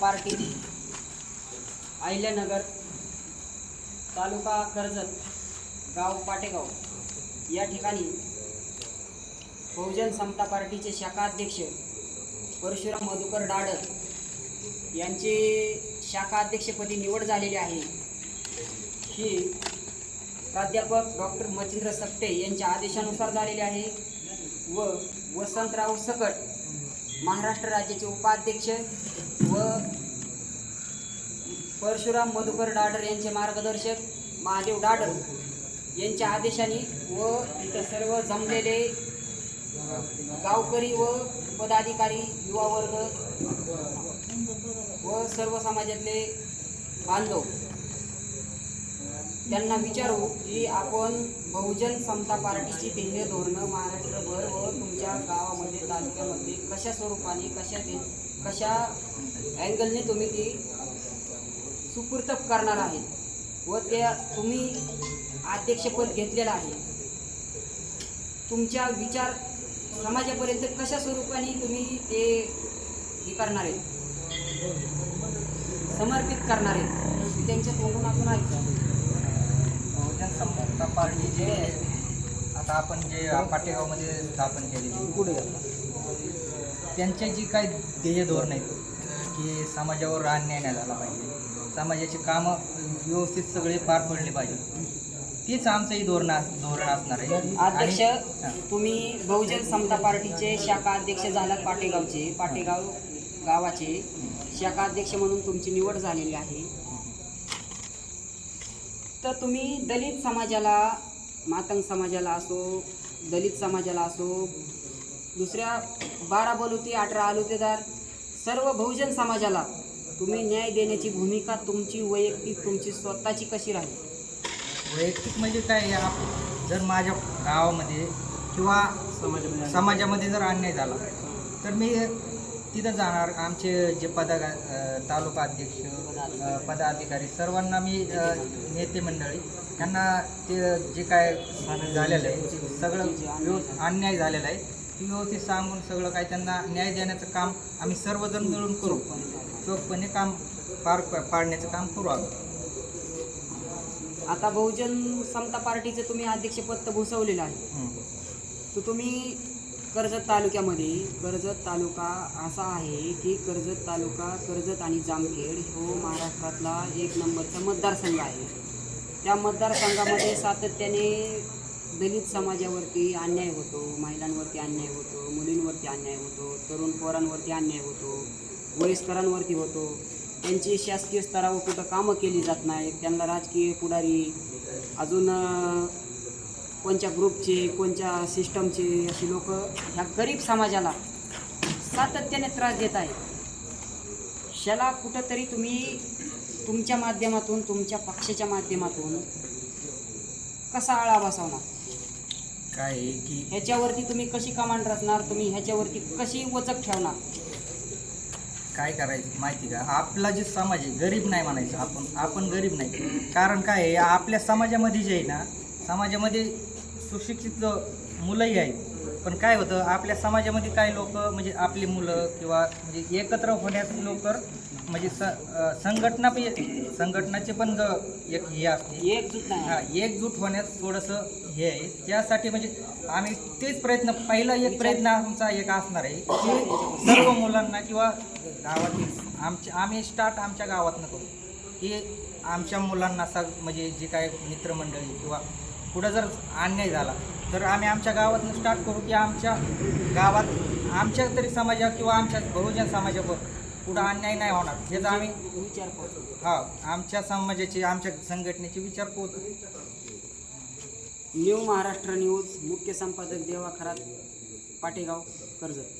Party. Ahilyanagar तालुका कर्जत गाव पाटेगाव. या ठिकाणी बहुजन समता पार्टीचे शाखा अध्यक्ष परशुराम मधुकर डाडर यांचे शाखा अध्यक्षपदी निवड झालेली आहे. ही प्राध्यापक डॉक्टर मच्छिंद्र सकटे यांच्या आदेशानुसार झालेली आहे व वसंतराव सकट महाराष्ट्र राज्याचे उपाध्यक्ष व परशुराम मधुकर डाडर यांचे मार्गदर्शक महादेव डाडर यांच्या आदेशाने व इथं सर्व जमलेले गावकरी व पदाधिकारी युवा वर्ग व सर्व समाजातले बांधव त्यांना विचारू की आपण बहुजन समता पार्टीची ध्येय धोरणं महाराष्ट्रभर व तुमच्या गावामध्ये तालुक्यामध्ये कशा स्वरूपाने कशा दे कशा अँगलने तुम्ही ती सुपूर्त करणार आहे व त्या तुम्ही अध्यक्षपद घेतलेलं आहे. तुमच्या विचार समाजापर्यंत कशा स्वरूपाने तुम्ही ते हे करणार आहे समर्पित करणार आहे त्यांच्या तोंडून आपण ऐकतो समता पार्टी जे आता आपण जे पाटेगावमध्ये स्थापन केलेली पुढे त्यांचे जी काही ध्येय धोरण आहेत की समाजावर अन्याय नाही झाला पाहिजे. समाजाची कामं व्यवस्थित सगळे पार पडले पाहिजे. तीच आमचंही धोरण अस- धोरण असणार आहे. अध्यक्ष आणि-. तुम्ही बहुजन समता पार्टीचे शाखा अध्यक्ष झालात पाटेगावचे पाटेगाव गावाचे. शाखा अध्यक्ष म्हणून तुमची निवड झालेली आहे. तर तुम्ही दलित समाजाला मातंग समाजाला असो दलित समाजाला असो दुसऱ्या बारा बलुती अठरा आलुतेदार सर्व बहुजन समाजाला तुम्ही न्याय देण्याची भूमिका तुमची वैयक्तिक तुमची स्वतःची कशी राहील? वैयक्तिक म्हणजे काय आप जर माझ्या गावामध्ये किंवा समाजामध्ये जर अन्याय झाला तर मी तिथं जाणार आमचे जे पदा तालुका अध्यक्ष पदाधिकारी सर्वांना मी नेते मंडळी त्यांना ते जे काय झालेलं आहे सगळं व्यवस्थित अन्याय झालेला आहे ते व्यवस्थित सांगून सगळं काय त्यांना न्याय देण्याचं काम आम्ही सर्वजण मिळून करू. चोखपणे काम पार पाडण्याचं काम करू आम्ही. आता बहुजन समता पार्टीचं तुम्ही अध्यक्षपद तर भूसवलेलं आहे. तर तुम्ही कर्जत तालुक्यामध्ये कर्जत तालुका असा आहे की कर्जत तालुका कर्जत आणि जामखेड हो महाराष्ट्रातला एक नंबरचा मतदारसंघ आहे. त्या मतदारसंघामध्ये सातत्याने दलित समाजावरती अन्याय होतो महिलांवरती अन्याय होतो मुलींवरती अन्याय होतो तरुण पोरांवरती अन्याय होतो वयस्करांवरती होतो. त्यांची शासकीय स्तरावर कुठं कामं केली जात नाहीत त्यांना राजकीय पुढारी अजून कोणत्या ग्रुपचे कोणत्या सिस्टमचे अशी लोक ह्या गरीब समाजाला सातत्याने त्रास देत आहेत. शाला कुठंतरी तुम्ही तुमच्या माध्यमातून तुमच्या पक्षाच्या माध्यमातून कसा आळा बसवणार? काय आहे की ह्याच्यावरती तुम्ही कशी कमांड रचणार? तुम्ही ह्याच्यावरती कशी वचक ठेवणार? काय करायचं माहिती का? आपला जे समाज आहे गरीब नाही म्हणायचं आपण. आपण गरीब नाही. कारण काय आहे आपल्या समाजामध्ये जे आहे ना समाजामध्ये सुशिक्षित मुलंही आहेत. पण काय होतं आपल्या समाजामध्ये काही लोक म्हणजे आपली मुलं किंवा म्हणजे एकत्र होण्यास लवकर म्हणजे स संघटना पण संघटनाचे पण ग- एक हे असते. एकजूट हा एकजूट होण्यात थोडंसं हे आहे. त्यासाठी म्हणजे आम्ही तेच प्रयत्न पहिला एक प्रयत्न आमचा एक असणार आहे की सर्व मुलांना किंवा गावातील आमच्या आम्ही स्टार्ट आमच्या गावातनं करू. की आमच्या मुलांना सग म्हणजे जे काय मित्रमंडळी किंवा पुढं जर अन्याय झाला तर आम्ही आमच्या गावातनं स्टार्ट करू की आमच्या गावात आमच्या तरी समाजा किंवा आमच्या बहुजन समाजावर पुढं अन्याय नाही होणार. याचा आम्ही विचार करतो. हा आमच्या समाजाची आमच्या संघटनेचे विचार पोहोच न्यू महाराष्ट्र न्यूज मुख्य संपादक देवा खरात पाटेगाव कर्जत.